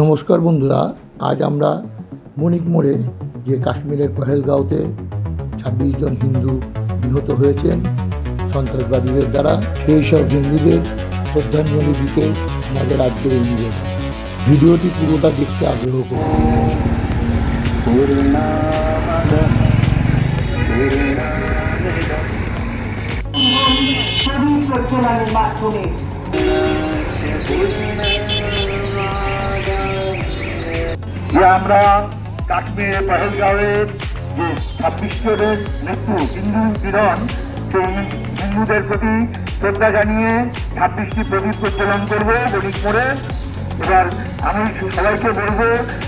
নমস্কার বন্ধুরা, আজ আমরা মণিক মোড়ে যে কাশ্মীরের পহেলগাঁওতে ছাব্বিশ জন হিন্দু নিহত হয়েছেন, সন্ত্রাসবাদীদের দ্বারা সেই সব হিন্দুদের শ্রদ্ধাঞ্জলি দিতে আমাদের আজকের এই ভিডিওটি পুরোটা দেখতে আগ্রহ করুন যে আমরা কাশ্মীরে পহেলগাঁওয়ের যে ছাব্বিশ মৃত্যু, হিন্দু কিরণ সেই হিন্দুদের প্রতি শ্রদ্ধা জানিয়ে ছাব্বিশটি প্রদীপ প্রজ্বলন করব বণিক মোড়ে এবার আমি সবাইকে বলব,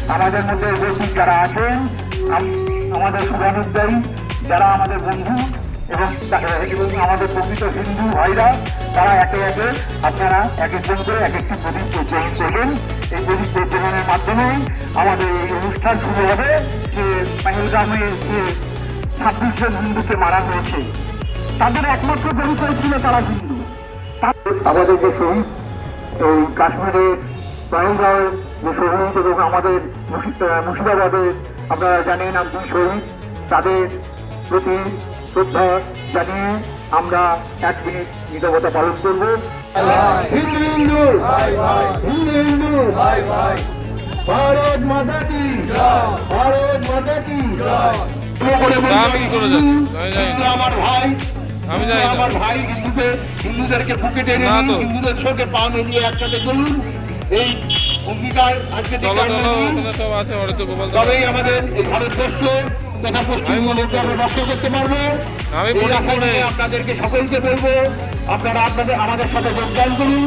আমাদের মধ্যে উপস্থিত যারা আছেন, আম- আমাদের শুভানুদ্দায়ী যারা আমাদের বন্ধু এবং এবং আমাদের প্রকৃত হিন্দু ভাইরা, তারা একে একে, আপনারা এক একজন করে এক একটি প্রদীপ প্রজ্বলন করবেন। এই প্রদীপ প্রজ্বলনের মাধ্যমে আমাদের এই অনুষ্ঠান শুরু হবে যে পেহেলগামে যে ছাব্বিশ জন হিন্দুকে মারা হয়েছে। তাদের একমাত্র পরিচয় ছিল তারা হিন্দু। আমাদের যে শহীদ, এই কাশ্মীরের পহেলগাঁওয়ের যে শহীদ এবং আমাদের মুর্শি- মুর্শিদাবাদের, আপনারা জানেন আপনি শহীদ, তাদের প্রতি শ্রদ্ধা জানিয়ে আমরা এক মিনিট নিরবতা পালন করব। হিন্দু হিন্দু। হিন্দু হিন্দু। ভারত মাতা কি? ভারত মাতা কি। আমার ভাই। আমি জানি আমার ভাই হিন্দুদের হিন্দুদেরকে বুকে টেনে নিন। হিন্দুদের সঙ্গে পা মিলিয়ে একসাথে চলুন। এই অঙ্গীকার আজকে। তবেই আমাদের এই ভারতবর্ষ তথা পশ্চিমবঙ্গকে আমরা রক্ষা করতে পারবো আমি এই মনে আশা করে- নিয়ে আপনাদেরকে সকলকে বলবো আপনারা আপনাদের আমাদের সাথে যোগদান করুন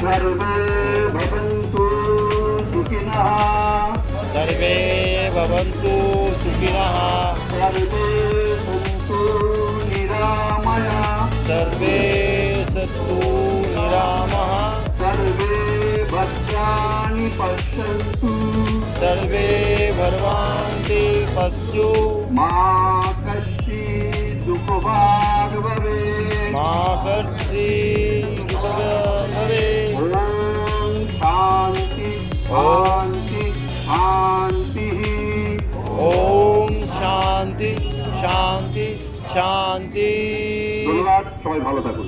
সর্বে ভবন্তু সুখিনঃ सर्वे भवन्तु सुखिनः সর্বে সন্তু নিরাময়া सर्वे सन्तु निरामः সর্বে ভদ্রাণি পশ্যন্তু सर्वे भर्वान्ति पश्चु মা কষ্টি দুঃখভাগ ভবে मा कर्षि भवे ওম শান্তি শান্তি শান্তি ॐ शान्ति शान्ति शान्ति ধন্যবাদ সবাই ভালো থাকুন